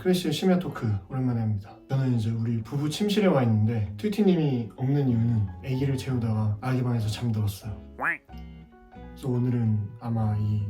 크래쉬의 심야 토크 오랜만에 합니다. 저는 이제 우리 부부 침실에 와 있는데 튜티님이 없는 이유는 아기를 재우다가 아기 방에서 잠들었어요. 그래서 오늘은 아마 이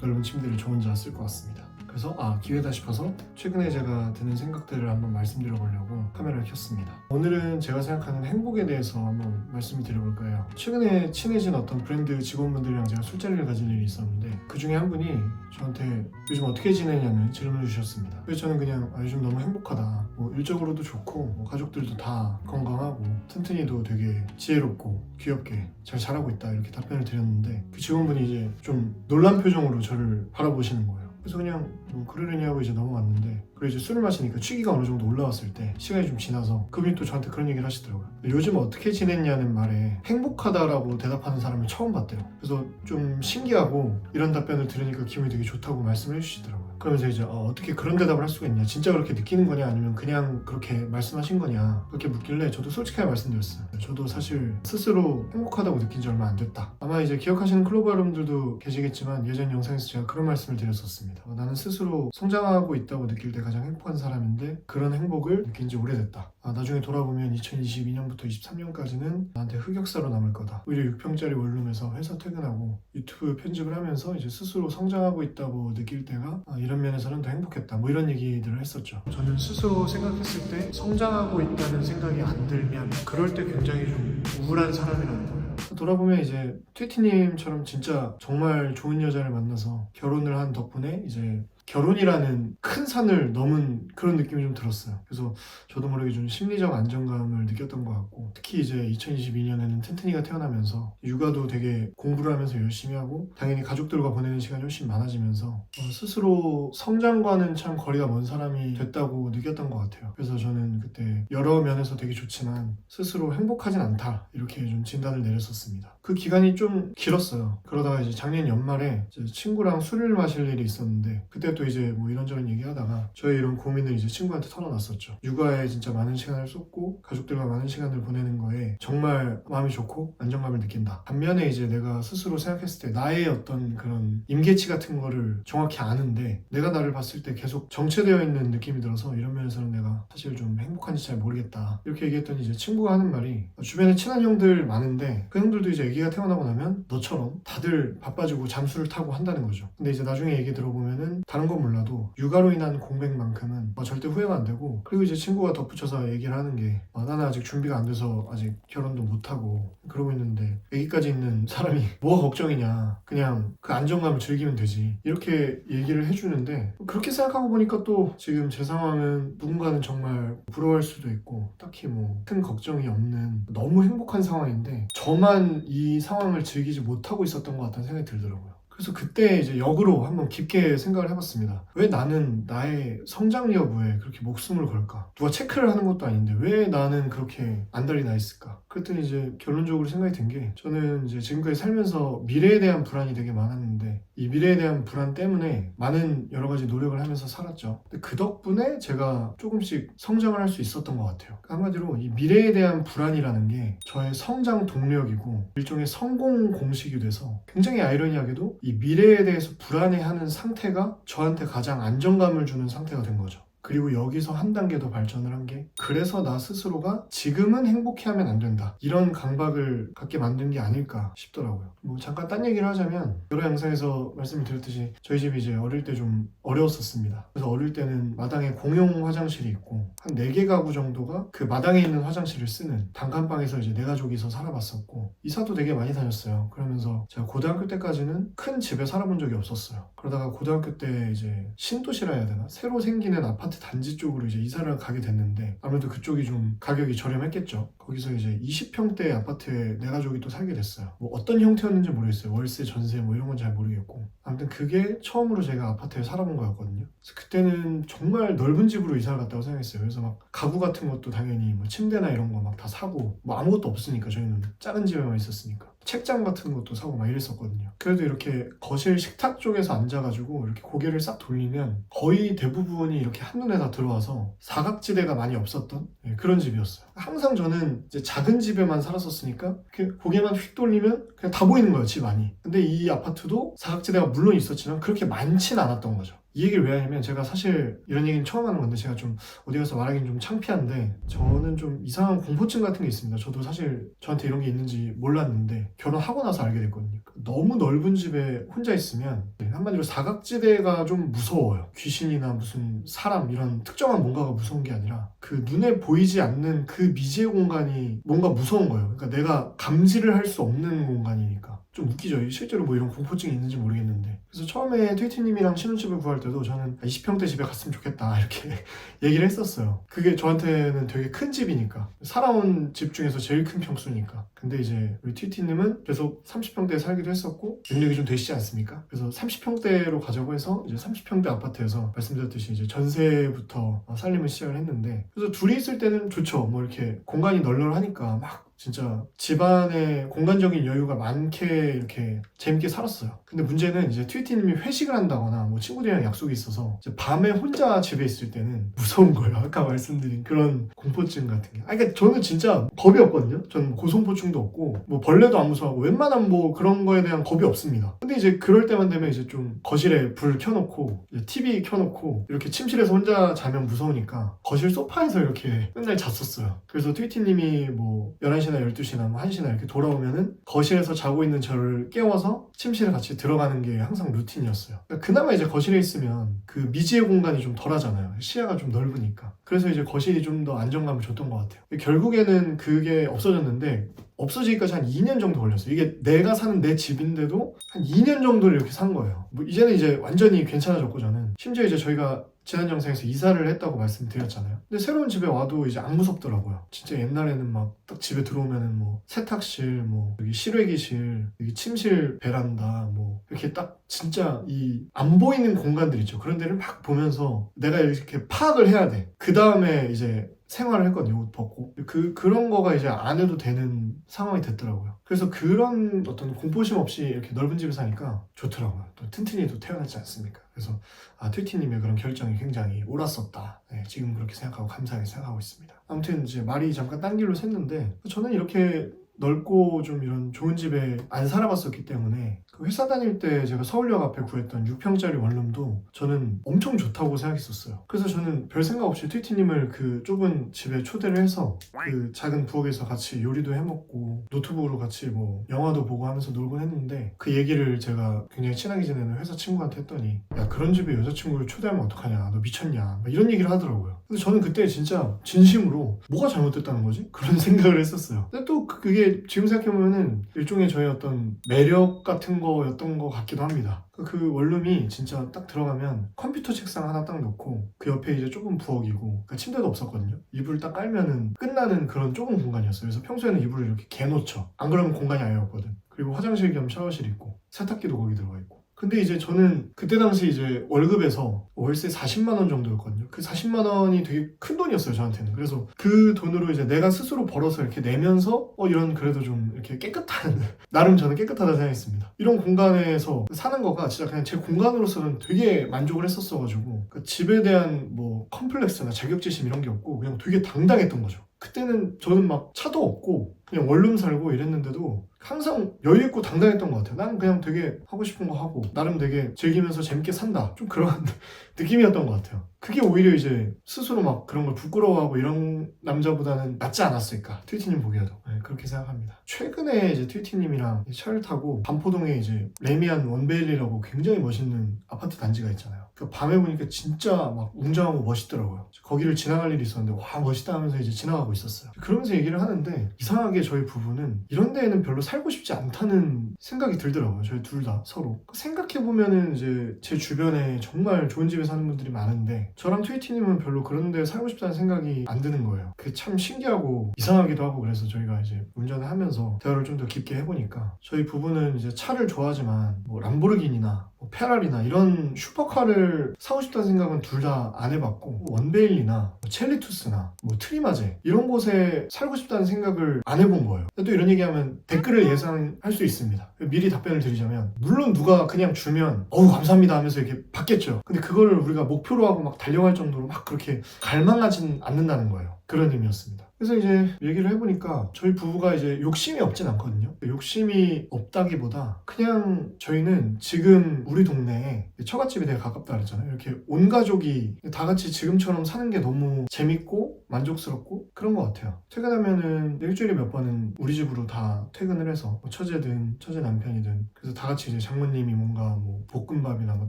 넓은 침대를 저 혼자 쓸 것 같습니다. 그래서 아 기회다 싶어서 최근에 제가 드는 생각들을 한번 말씀드려 보려고 카메라를 켰습니다. 오늘은 제가 생각하는 행복에 대해서 한번 말씀을 드려볼 거예요. 최근에 친해진 어떤 브랜드 직원분들이랑 제가 술자리를 가진 일이 있었는데 그 중에 한 분이 저한테 요즘 어떻게 지내냐는 질문을 주셨습니다. 그래서 저는 그냥 아, 요즘 너무 행복하다. 뭐 일적으로도 좋고 뭐 가족들도 다 건강하고 튼튼이도 되게 지혜롭고 귀엽게 잘 자라고 있다 이렇게 답변을 드렸는데 그 직원분이 이제 좀 놀란 표정으로 저를 바라보시는 거예요. 그래서 그냥 뭐 그러려니 하고 이제 넘어갔는데 그리고 이제 술을 마시니까 취기가 어느 정도 올라왔을 때 시간이 좀 지나서 그분이 또 저한테 그런 얘기를 하시더라고요. 요즘 어떻게 지냈냐는 말에 행복하다라고 대답하는 사람을 처음 봤대요. 그래서 좀 신기하고 이런 답변을 들으니까 기분이 되게 좋다고 말씀을 해주시더라고요. 그러면서 이제 어, 어떻게 그런 대답을 할 수가 있냐 진짜 그렇게 느끼는 거냐 아니면 그냥 그렇게 말씀하신 거냐 그렇게 묻길래 저도 솔직하게 말씀드렸어요 저도 사실 스스로 행복하다고 느낀 지 얼마 안 됐다 아마 이제 기억하시는 클로버 여러분들도 계시겠지만 예전 영상에서 제가 그런 말씀을 드렸었습니다 어, 나는 스스로 성장하고 있다고 느낄 때 가장 행복한 사람인데 그런 행복을 느낀 지 오래됐다. 아, 나중에 돌아보면 2022년부터 23년까지는 나한테 흑역사로 남을 거다. 오히려 6평짜리 원룸에서 회사 퇴근하고 유튜브 편집을 하면서 이제 스스로 성장하고 있다고 느낄 때가 아, 이런 면에서는 더 행복했다. 뭐 이런 얘기들을 했었죠. 저는 스스로 생각했을 때 성장하고 있다는 생각이 안 들면 그럴 때 굉장히 좀 우울한 사람이라는 거예요. 돌아보면 이제 튜티님처럼 진짜 정말 좋은 여자를 만나서 결혼을 한 덕분에 이제 결혼이라는 큰 산을 넘은 그런 느낌이 좀 들었어요. 그래서 저도 모르게 좀 심리적 안정감을 느꼈던 것 같고 특히 이제 2022년에는 튼튼이가 태어나면서 육아도 되게 공부를 하면서 열심히 하고 당연히 가족들과 보내는 시간이 훨씬 많아지면서 어, 스스로 성장과는 참 거리가 먼 사람이 됐다고 느꼈던 것 같아요. 그래서 저는 그때 여러 면에서 되게 좋지만 스스로 행복하진 않다 이렇게 좀 진단을 내렸었습니다. 그 기간이 좀 길었어요. 그러다가 이제 작년 연말에 이제 친구랑 술을 마실 일이 있었는데 그때 또 이제 뭐 이런저런 얘기하다가 저의 이런 고민을 이제 친구한테 털어놨었죠. 육아에 진짜 많은 시간을 쏟고 가족들과 많은 시간을 보내는 거에 정말 마음이 좋고 안정감을 느낀다. 반면에 이제 내가 스스로 생각했을 때 나의 어떤 그런 임계치 같은 거를 정확히 아는데 내가 나를 봤을 때 계속 정체되어 있는 느낌이 들어서 이런 면에서는 내가 사실 좀 행복한지 잘 모르겠다. 이렇게 얘기했더니 이제 친구가 하는 말이 주변에 친한 형들 많은데 그 형들도 이제 아기가 태어나고 나면 너처럼 다들 바빠지고 잠수를 타고 한다는 거죠. 근데 이제 나중에 얘기 들어보면은 다른 건 몰라도 육아로 인한 공백만큼은 어, 절대 후회가 안 되고 그리고 이제 친구가 덧붙여서 얘기를 하는 게 어, 나는 아직 준비가 안 돼서 아직 결혼도 못 하고 그러고 있는데 아기까지 있는 사람이 뭐가 걱정이냐 그냥 그 안정감을 즐기면 되지 이렇게 얘기를 해주는데 그렇게 생각하고 보니까 또 지금 제 상황은 누군가는 정말 부러워할 수도 있고 딱히 뭐 큰 걱정이 없는 너무 행복한 상황인데 저만 이 상황을 즐기지 못하고 있었던 것 같다는 생각이 들더라고요. 그래서 그때 이제 역으로 한번 깊게 생각을 해봤습니다. 왜 나는 나의 성장 여부에 그렇게 목숨을 걸까? 누가 체크를 하는 것도 아닌데 왜 나는 그렇게 안달이 나 있을까? 그랬더니 이제 결론적으로 생각이 든 게 저는 이제 지금까지 살면서 미래에 대한 불안이 되게 많았는데 이 미래에 대한 불안 때문에 많은 여러 가지 노력을 하면서 살았죠. 근데 그 덕분에 제가 조금씩 성장을 할 수 있었던 것 같아요. 한마디로 이 미래에 대한 불안이라는 게 저의 성장 동력이고 일종의 성공 공식이 돼서 굉장히 아이러니하게도 이 미래에 대해서 불안해하는 상태가 저한테 가장 안정감을 주는 상태가 된 거죠. 그리고 여기서 한 단계 더 발전을 한 게 그래서 나 스스로가 지금은 행복해하면 안 된다. 이런 강박을 갖게 만든 게 아닐까 싶더라고요. 뭐 잠깐 딴 얘기를 하자면 여러 영상에서 말씀을 드렸듯이 저희 집이 이제 어릴 때 좀 어려웠었습니다. 그래서 어릴 때는 마당에 공용 화장실이 있고 한 4개 가구 정도가 그 마당에 있는 화장실을 쓰는 단칸방에서 이제 네 가족이서 살아봤었고 이사도 되게 많이 다녔어요. 그러면서 제가 고등학교 때까지는 큰 집에 살아본 적이 없었어요. 그러다가 고등학교 때 이제 신도시라 해야 되나? 새로 생기는 아파트 단지 쪽으로 이제 이사를 가게 됐는데 아무래도 그쪽이 좀 가격이 저렴했겠죠. 거기서 이제 20평대 아파트에 내 가족이 또 살게 됐어요. 뭐 어떤 형태였는지 모르겠어요. 월세, 전세 뭐 이런 건 잘 모르겠고 아무튼 그게 처음으로 제가 아파트에 살아본 거였거든요. 그래서 그때는 정말 넓은 집으로 이사를 갔다고 생각했어요. 그래서 막 가구 같은 것도 당연히 뭐 침대나 이런 거 막 다 사고 뭐 아무것도 없으니까 저희는 작은 집에만 있었으니까 책장 같은 것도 사고 막 이랬었거든요. 그래도 이렇게 거실 식탁 쪽에서 앉아가지고 이렇게 고개를 싹 돌리면 거의 대부분이 이렇게 한눈에 다 들어와서 사각지대가 많이 없었던 네, 그런 집이었어요. 항상 저는 이제 작은 집에만 살았었으니까 고개만 휙 돌리면 그냥 다 보이는 거예요, 집 안이. 근데 이 아파트도 사각지대가 물론 있었지만 그렇게 많진 않았던 거죠. 이 얘기를 왜 하냐면 제가 사실 이런 얘기는 처음 하는 건데 제가 좀 어디 가서 말하기는 좀 창피한데 저는 좀 이상한 공포증 같은 게 있습니다. 저도 사실 저한테 이런 게 있는지 몰랐는데 결혼하고 나서 알게 됐거든요. 너무 넓은 집에 혼자 있으면 한마디로 사각지대가 좀 무서워요. 귀신이나 무슨 사람 이런 특정한 뭔가가 무서운 게 아니라 그 눈에 보이지 않는 그 미지의 공간이 뭔가 무서운 거예요. 그러니까 내가 감지를 할 수 없는 공간이니까. 좀 웃기죠. 실제로 뭐 이런 공포증이 있는지 모르겠는데. 그래서 처음에 트위티님이랑 신혼집을 구할 때도 저는 20평대 집에 갔으면 좋겠다 이렇게 얘기를 했었어요. 그게 저한테는 되게 큰 집이니까. 살아온 집 중에서 제일 큰 평수니까. 근데 이제 우리 트위티님은 계속 30평대에 살기도 했었고 능력이 좀 되시지 않습니까? 그래서 30평대로 가자고 해서 이제 30평대 아파트에서 말씀드렸듯이 이제 전세부터 어, 살림을 시작을 했는데 그래서 둘이 있을 때는 좋죠. 뭐 이렇게 공간이 널널하니까 막 진짜 집안에 공간적인 여유가 많게 이렇게 재밌게 살았어요. 근데 문제는 이제 트위티님이 회식을 한다거나 뭐 친구들이랑 약속이 있어서 밤에 혼자 집에 있을 때는 무서운 거예요. 아까 말씀드린 그런 공포증 같은 게. 아, 그러니까 저는 진짜 겁이 없거든요. 저는 뭐 고소공포증도 없고 뭐 벌레도 안 무서워하고 웬만한 뭐 그런 거에 대한 겁이 없습니다. 근데 이제 그럴 때만 되면 이제 좀 거실에 불 켜놓고 TV 켜놓고 이렇게 침실에서 혼자 자면 무서우니까 거실 소파에서 이렇게 맨날 잤었어요. 그래서 트위티님이 뭐 11시나 12시나 뭐 1시나 이렇게 돌아오면은 거실에서 자고 있는 저를 깨워서 침실에 같이 들어가는 게 항상 루틴이었어요. 그러니까 그나마 이제 거실에 있으면 그 미지의 공간이 좀 덜하잖아요. 시야가 좀 넓으니까. 그래서 이제 거실이 좀 더 안정감을 줬던 것 같아요. 결국에는 그게 없어졌는데 없어지기까지 한 2년 정도 걸렸어요. 이게 내가 사는 내 집인데도 한 2년 정도를 이렇게 산 거예요. 뭐 이제는 이제 완전히 괜찮아졌고 저는 심지어 이제 저희가 지난 영상에서 이사를 했다고 말씀드렸잖아요. 근데 새로운 집에 와도 이제 안 무섭더라고요. 진짜 옛날에는 막 딱 집에 들어오면은 뭐 세탁실, 뭐 여기 실외기실, 여기 침실 베란다, 뭐 이렇게 딱 진짜 이 안 보이는 공간들 있죠. 그런 데를 막 보면서 내가 이렇게 파악을 해야 돼. 그 다음에 이제 생활을 했거든요. 옷 벗고. 그, 그런 거가 이제 안 해도 되는 상황이 됐더라고요. 그래서 그런 어떤 공포심 없이 이렇게 넓은 집에 사니까 좋더라고요. 또 튼튼히 또 태어났지 않습니까? 그래서 아, 트위티님의 그런 결정이 굉장히 옳았었다. 네, 지금 그렇게 생각하고 감사하게 생각하고 있습니다. 아무튼 이제 말이 잠깐 딴 길로 샜는데 저는 이렇게 넓고 좀 이런 좋은 집에 안 살아봤었기 때문에 그 회사 다닐 때 제가 서울역 앞에 구했던 6평짜리 원룸도 저는 엄청 좋다고 생각했었어요. 그래서 저는 별 생각 없이 트위티님을 그 좁은 집에 초대를 해서 그 작은 부엌에서 같이 요리도 해먹고 노트북으로 같이 뭐 영화도 보고 하면서 놀곤 했는데 그 얘기를 제가 굉장히 친하게 지내는 회사 친구한테 했더니 야 그런 집에 여자친구를 초대하면 어떡하냐 너 미쳤냐 막 이런 얘기를 하더라고요. 근데 저는 그때 진짜 진심으로 뭐가 잘못됐다는 거지? 그런 생각을 했었어요. 근데 또 그- 그게 지금 생각해보면은 일종의 저의 어떤 매력 같은 거 였던 것 같기도 합니다. 그- 그 원룸이 진짜 딱 들어가면 컴퓨터 책상 하나 딱 놓고 그 옆에 이제 좁은 부엌이고 그러니까 침대도 없었거든요. 이불 딱 깔면은 끝나는 그런 좁은 공간이었어요. 그래서 평소에는 이불을 이렇게 개놓죠. 안 그러면 공간이 아예 없거든. 그리고 화장실 겸 샤워실 있고 세탁기도 거기 들어가 있고. 근데 이제 저는 그때 당시 이제 월급에서 월세 40만 원 정도였거든요. 그 40만 원이 되게 큰 돈이었어요, 저한테는. 그래서 그 돈으로 이제 내가 스스로 벌어서 이렇게 내면서 어 이런 그래도 좀 이렇게 깨끗한 나름 저는 깨끗하다 생각했습니다. 이런 공간에서 사는 거가 진짜 그냥 제 공간으로서는 되게 만족을 했었어 가지고 그 집에 대한 뭐 컴플렉스나 자격지심 이런 게 없고 그냥 되게 당당했던 거죠. 그때는 저는 막 차도 없고 그냥 원룸 살고 이랬는데도 항상 여유 있고 당당했던 것 같아요. 나는 그냥 되게 하고 싶은 거 하고 나름 되게 즐기면서 재밌게 산다. 좀 그런 느낌이었던 것 같아요. 그게 오히려 이제 스스로 막 그런 걸 부끄러워하고 이런 남자보다는 낫지 않았을까. 트위티님 보기에도 네, 그렇게 생각합니다. 최근에 이제 트위티님이랑 차를 타고 반포동에 이제 레미안 원베일리라고 굉장히 멋있는 아파트 단지가 있잖아요. 그 밤에 보니까 진짜 막 웅장하고 멋있더라고요. 거기를 지나갈 일이 있었는데 와 멋있다 하면서 이제 지나가고 있었어요. 그러면서 얘기를 하는데 이상하게 저희 부부는 이런 데에는 별로 살고 싶지 않다는 생각이 들더라고요. 저희 둘 다 서로. 생각해 보면은 이제 제 주변에 정말 좋은 집에 사는 분들이 많은데 저랑 트위티님은 별로 그런 데 살고 싶다는 생각이 안 드는 거예요. 그게 참 신기하고 이상하기도 하고 그래서 저희가 이제 운전을 하면서 대화를 좀 더 깊게 해보니까 저희 부부는 이제 차를 좋아하지만 뭐 람보르기니나 뭐 페라리나 이런 슈퍼카를 사고 싶다는 생각은 둘 다 안 해봤고 원베일리나 뭐 첼리투스나 뭐 트리마제 이런 곳에 살고 싶다는 생각을 안 해본 거예요. 또 이런 얘기하면 댓글을 예상할 수 있습니다. 미리 답변을 드리자면 물론 누가 그냥 주면 어우 감사합니다 하면서 이렇게 받겠죠. 근데 그거를 우리가 목표로 하고 막 달려갈 정도로 막 그렇게 갈망하진 않는다는 거예요. 그런 의미였습니다. 그래서 이제 얘기를 해보니까 저희 부부가 이제 욕심이 없진 않거든요. 욕심이 없다기보다 그냥 저희는 지금 우리 동네에 처갓집이 되게 가깝다 그랬잖아요. 이렇게 온 가족이 다 같이 지금처럼 사는 게 너무 재밌고 만족스럽고 그런 것 같아요. 퇴근하면은 일주일에 몇 번은 우리 집으로 다 퇴근을 해서 뭐 처제든 처제 남편이든 그래서 다 같이 이제 장모님이 뭔가 뭐 볶음밥이나 뭐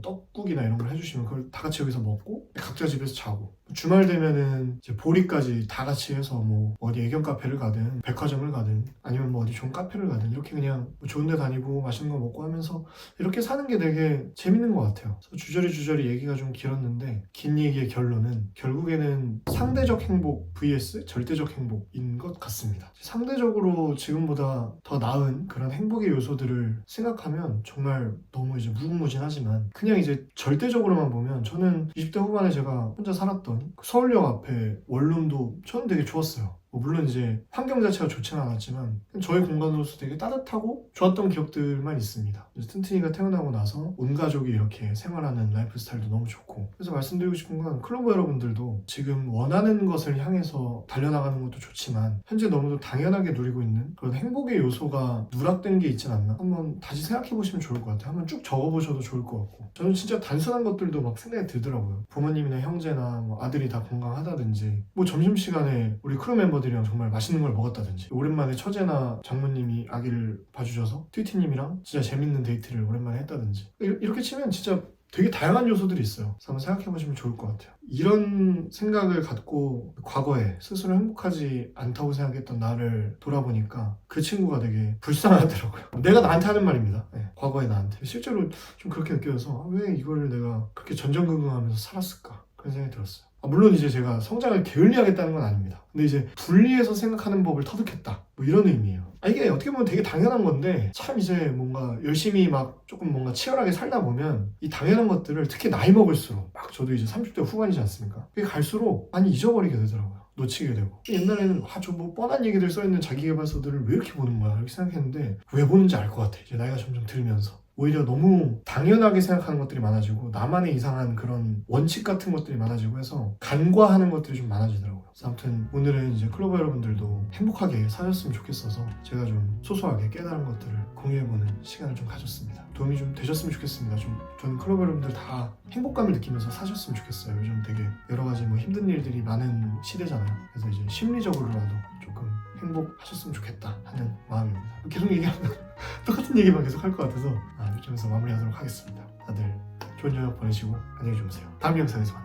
떡국이나 이런 걸 해주시면 그걸 다 같이 여기서 먹고 각자 집에서 자고 주말 되면은 이제 보리까지 다 같이 해서 뭐 어디 애견 카페를 가든 백화점을 가든 아니면 뭐 어디 좋은 카페를 가든 이렇게 그냥 뭐 좋은 데 다니고 맛있는 거 먹고 하면서 이렇게 사는 게 되게 재밌는 것 같아요. 주저리 주저리 얘기가 좀 길었는데 긴 얘기의 결론은 결국에는 상대적 행복 vs 절대적 행복인 것 같습니다. 상대적으로 지금보다 더 나은 그런 행복의 요소들을 생각하면 정말 너무 이제 무궁무진하지만 그냥 이제 절대적으로만 보면 저는 20대 후반에 제가 혼자 살았던 그 서울역 앞에 원룸도 저는 되게 좋았어요. 뭐 물론 이제 환경 자체가 좋지는 않았지만 저희 공간으로서 되게 따뜻하고 좋았던 기억들만 있습니다. 튼튼이가 태어나고 나서 온 가족이 이렇게 생활하는 라이프 스타일도 너무 좋고 그래서 말씀드리고 싶은 건 클로버 여러분들도 지금 원하는 것을 향해서 달려나가는 것도 좋지만 현재 너무도 당연하게 누리고 있는 그런 행복의 요소가 누락된 게 있진 않나 한번 다시 생각해 보시면 좋을 것 같아요. 한번 쭉 적어보셔도 좋을 것 같고 저는 진짜 단순한 것들도 막 생각이 들더라고요. 부모님이나 형제나 뭐 아들이 다 건강하다든지 뭐 점심시간에 우리 크루 멤버 들이랑 정말 맛있는 걸 먹었다든지 오랜만에 처제나 장모님이 아기를 봐주셔서 튜티님이랑 진짜 재밌는 데이트를 오랜만에 했다든지 이- 이렇게 치면 진짜 되게 다양한 요소들이 있어요. 그래서 한번 생각해 보시면 좋을 것 같아요. 이런 생각을 갖고 과거에 스스로 행복하지 않다고 생각했던 나를 돌아보니까 그 친구가 되게 불쌍하더라고요. 내가 나한테 하는 말입니다. 네, 과거의 나한테. 실제로 좀 그렇게 느껴져서 아, 왜 이거를 내가 그렇게 전전긍긍하면서 살았을까 그런 생각이 들었어요. 아, 물론 이제 제가 성장을 게을리하겠다는 건 아닙니다. 근데 이제 분리해서 생각하는 법을 터득했다. 뭐 이런 의미예요. 아, 이게 어떻게 보면 되게 당연한 건데 참 이제 뭔가 열심히 막 조금 뭔가 치열하게 살다 보면 이 당연한 것들을 특히 나이 먹을수록 막 저도 이제 30대 후반이지 않습니까? 그게 갈수록 많이 잊어버리게 되더라고요. 놓치게 되고 옛날에는 아저뭐 뻔한 얘기들 써있는 자기개발서들을 왜 이렇게 보는 거야 이렇게 생각했는데 왜 보는지 알 것 같아 이제 나이가 점점 들면서 오히려 너무 당연하게 생각하는 것들이 많아지고 나만의 이상한 그런 원칙 같은 것들이 많아지고 해서 간과하는 것들이 좀 많아지더라고요. 아무튼 오늘은 이제 클로버 여러분들도 행복하게 사셨으면 좋겠어서 제가 좀 소소하게 깨달은 것들을 공유해보는 시간을 좀 가졌습니다. 도움이 좀 되셨으면 좋겠습니다. 좀 저는 클로버 여러분들 다 행복감을 느끼면서 사셨으면 좋겠어요. 요즘 되게 여러 가지 뭐 힘든 일들이 많은 시대잖아요. 그래서 이제 심리적으로라도 조금 행복하셨으면 좋겠다 하는 마음입니다. 계속 얘기하면 똑같은 얘기만 계속 할 것 같아서 아, 이쯤에서 마무리하도록 하겠습니다. 다들 좋은 저녁 보내시고 안녕히 주무세요. 다음 영상에서 만나요.